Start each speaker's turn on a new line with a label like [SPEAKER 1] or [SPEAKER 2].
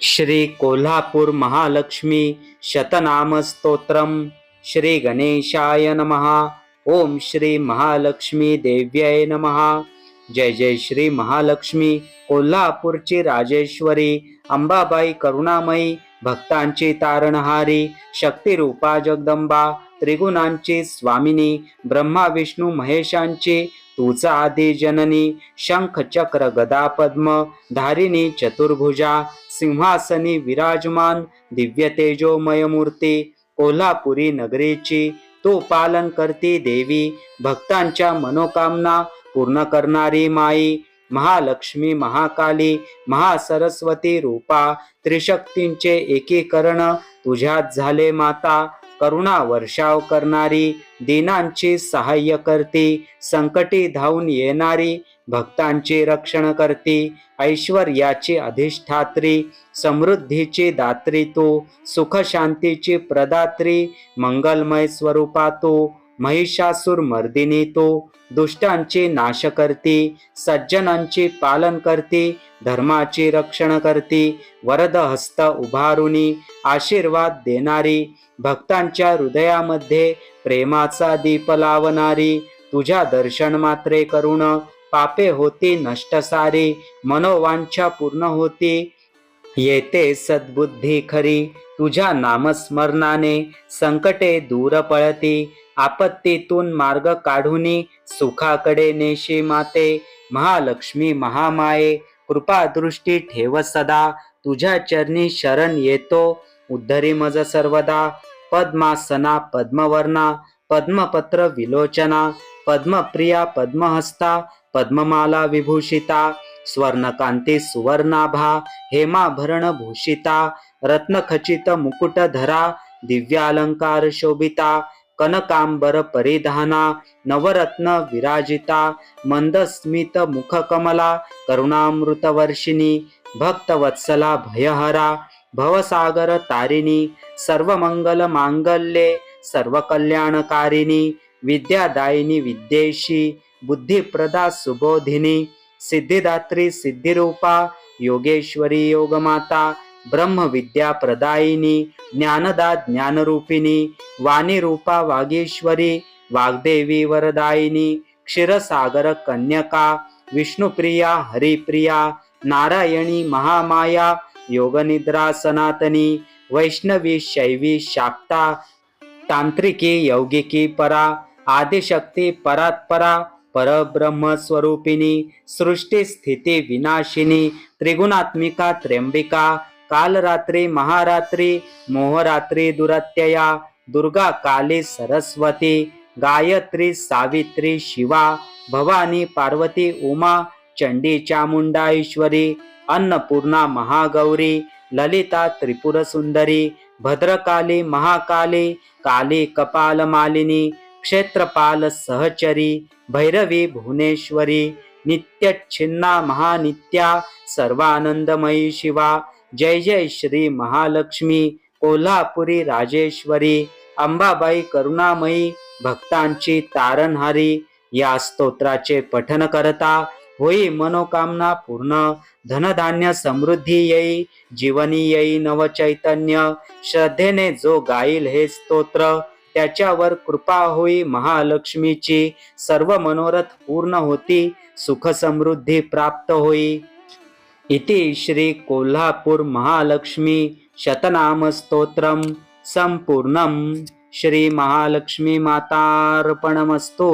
[SPEAKER 1] श्री कोल्हापूर महालक्ष्मी शतनामस्तोत्रम श्री गणेशाय नमहा ओम श्री महालक्ष्मी देव्याय नमहा जय जय श्री महालक्ष्मी कोल्हापूरची राजेश्वरी अंबाबाई करुणामयी भक्तांची तारणहारी शक्तिरूपा जगदंबा त्रिगुणांची स्वामिनी ब्रह्मा विष्णू महेशांची तूचा आदी जननी शंख चक्र गदा पद्म धारिणी चतुर्भुजा सिंहासनी विराजमान दिव्य तेजोमय मूर्ती कोल्हापुरी नगरीची तू पालन करती देवी भक्तांच्या मनोकामना पूर्ण करणारी माई महालक्ष्मी महाकाली महासरस्वती रूपा त्रिशक्तींचे एकीकरण तुझ्यात झाले माता करुणा वर्षाव करणारी दीनांचे सहाय्य करती संकटी धावून येणारी भक्तांचे रक्षण करती ऐश्वर्याची अधिष्ठात्री समृद्धीची दात्री तू सुखशांतीची प्रदात्री मंगलमय स्वरूपा तू महिषासूर मर्दिनी तू दुष्टांची नाश करते सज्जनांची पालन करते धर्माची रक्षण करते वरद हस्त उभारुणी आशीर्वाद देणारी भक्तांच्या हृदयामध्ये प्रेमाचा दीप लावणारी तुझ्या दर्शन मात्रे करुण पापे होती नष्ट सारी मनोवांछा पूर्ण होती. येते सद्बुद्धी खरी तुझ्या नामस्मरणाने संकटे दूर पळती. आपत्तीतून मार्ग काढूनी सुखाकडे नेशी माते. महालक्ष्मी महामाये कृपा दृष्टी ठेव सदा. तुझ्या चरणी शरण येतो उद्धरी मज सर्वदा. पद्मासना पद्मवर्णा पद्मपत्र विलोचना. पद्मप्रिया पद्महस्ता पद्ममाला विभूषिता. स्वर्णकांती सुवर्णाभा हेमाभरण भूषिता. रत्नखचित मुकुटधरा दिव्यालंकार शोभिता. कनकांबर परिधाना नवरत्न विराजिता मंदस्मित मुखकमला करुणामृतवर्षिणी भक्तवत्सला भयहरा भवसागर तारिणी सर्वमंगल मांगल्ये सर्व कल्याणकारिणी विद्यादायिनी विद्येशी बुद्धिप्रदा सुबोधिनी सिद्धिदात्री सिद्धिरूपा योगेश्वरी योगमाता ब्रह्मविद्या प्रदायिनी ज्ञानदा ज्ञानरूपिणी वाणीरूपा वागेश्वरी वाग्देवी वरदायिनी क्षीरसागर कन्यका विष्णुप्रिया हरिप्रिया नारायणी महामाया योगनिद्रा सनातनी वैष्णवी शैवी शाक्ता तांत्रिकी यौगिकी परा आदिशक्ती परात्परा परब्रह्मस्वरूपिणी सृष्टी स्थिती विनाशिनी त्रिगुणात्मिका त्र्यंबिका कालरात्री महारात्री मोहरात्री दुरत्यया दुर्गा काली सरस्वती गायत्री सावित्री शिवा भवानी पार्वती उमा चंडी चामुंडाईश्वरी अन्नपूर्णा महागौरी ललिता त्रिपुरसुंदरी भद्रकाली महाकाली काली कपालमालिनी क्षेत्रपाल सहचरी भैरवी भुवनेश्वरी नित्यच्छिन्ना महानित्या सर्वानंदमयी शिवा जय जय श्री महालक्ष्मी कोल्हापुरी राजेश्वरी अंबाबाई करुणामयी भक्तांची तारणहारी या स्तोत्राचे पठन करता होई मनोकामना पूर्ण धनधान्य समृद्धी येई जीवनी येई नवचैतन्य श्रद्धेने जो गाईल हे स्तोत्र त्याच्यावर कृपा होई महालक्ष्मीची सर्व मनोरथ पूर्ण होती सुख समृद्धी प्राप्त होई. इति श्री कोल्हापूर महालक्ष्मी शतनामस्तोत्रम संपूर्णम श्री महालक्ष्मी मातार्पणमस्तु।